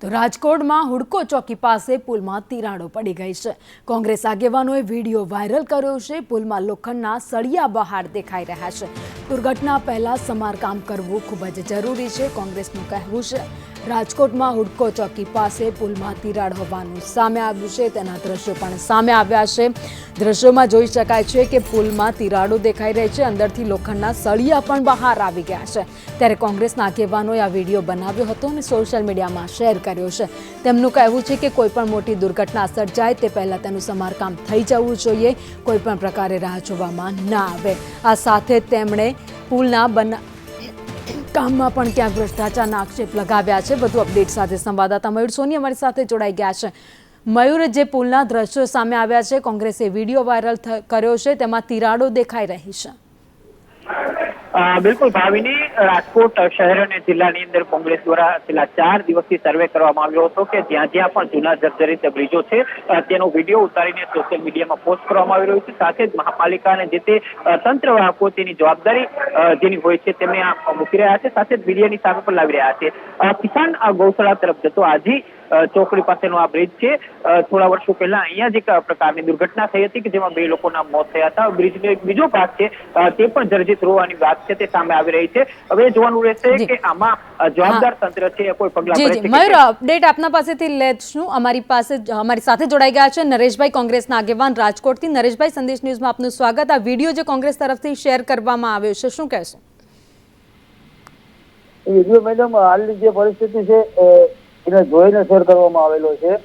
તો રાજકોટમાં હુડકો ચોકી પાસે પુલમાં તિરાડો પડી ગઈ છે. કોંગ્રેસ આગેવાનોએ વીડિયો વાયરલ કર્યો છે. પુલમાં લોખંડના સળિયા બહાર દેખાઈ રહ્યા છે. દુર્ઘટના પહેલા સમારકામ કરવું ખૂબ જ જરૂરી છે, કોંગ્રેસનું કહેવું છે. રાજકોટમાં હુડકો ચોકી પાસે પુલમાં તિરાડ હોવાનું સામે આવ્યું છે, તેના દ્રશ્યો પણ સામે આવ્યા છે. દ્રશ્યોમાં જોઈ શકાય છે કે પુલમાં તિરાડો દેખાઈ રહી છે, અંદરથી લોખંડના સળિયા પણ બહાર આવી ગયા છે. ત્યારે કોંગ્રેસના આગેવાનોએ આ વીડિયો બનાવ્યો હતો અને સોશિયલ મીડિયામાં શેર કર્યો છે. તેમનું કહેવું છે કે કોઈપણ મોટી દુર્ઘટના સર્જાય તે પહેલાં તેનું સમારકામ થઈ જવું જોઈએ કોઈપણ પ્રકારે રાહ જોવામાં ના આવે. આ સાથે તેમણે પુલના બના કામમાં પણ ક્યાંક ભ્રષ્ટાચારના આક્ષેપ લગાવ્યા છે. વધુ અપડેટ સાથે સંવાદદાતા મયુર સોની અમારી સાથે જોડાઈ ગયા છે. મયુર, જે પુલના દ્રશ્યો સામે આવ્યા છે, કોંગ્રેસે વીડિયો વાયરલ કર્યો છે, તેમાં તિરાડો દેખાઈ રહી છે. બિલકુલ, ભાવિની રાજકોટ શહેર અને જિલ્લાની અંદર કોંગ્રેસ દ્વારા છેલ્લા ચાર દિવસથી સર્વે કરવામાં આવ્યો હતો કે જ્યાં જ્યાં પણ જૂના જર્જરિત બ્રિજો છે તેનો વીડિયો ઉતારીને સોશિયલ મીડિયામાં પોસ્ટ કરવામાં આવી રહ્યો છે. સાથે જ મહાપાલિકા અને જે તે તંત્રવાહકો તેની જવાબદારી જેની હોય છે, તેમને મૂકી રહ્યા છે. સાથે જ મીડિયાની સામે પણ લાવી રહ્યા છે. કિસાન ગૌશાળા તરફ જતો આજી ચોકડી પાસેનો આ બ્રિજ છે. થોડા વર્ષો પહેલા અહીંયા જ એક પ્રકારની દુર્ઘટના થઈ હતી કે જેમાં બે લોકોના મોત થયા હતા. બ્રિજનો એક બીજો ભાગ છે. તે પણ જર્જિત હોવાની વાત છે તે સામે આવી રહી છે. હવે જોવાનું રહેશે કે આમાં જવાબદાર તંત્ર છે કોઈ પગલા ભરે છે મયુર અપડેટ આપના પાસેથી લેશું અમારી પાસે અમારી સાથે જોડાઈ ગયા છે નરેશભાઈ કોંગ્રેસના આગેવાન રાજકોટથી. નરેશભાઈ સંદેશ ન્યૂઝમાં આપનું સ્વાગત. આ વીડિયો જે કોંગ્રેસ તરફથી શેર કરવામાં આવ્યો છે શું કહેશો? વીડિયો મેડમ હાલની જે પરિસ્થિતિ છે એને જોઈને શેર કરવામાં આવેલો છે.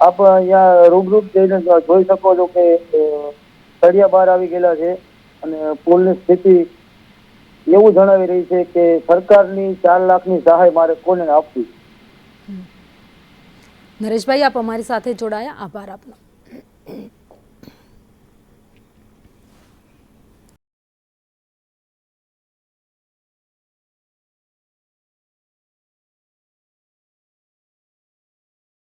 આપ અહીંયા રૂબરૂપ જઈને જોઈ શકો છો કે અ, સળિયા બહાર આવી ગયેલા છે અને પુલની સ્થિતિ એવું જણાવી રહી છે કે સરકારની ચાર લાખની સહાય મારે કોને આપવી. નરેશભાઈ આપ અમારી સાથે જોડાયા. આભાર આપનો.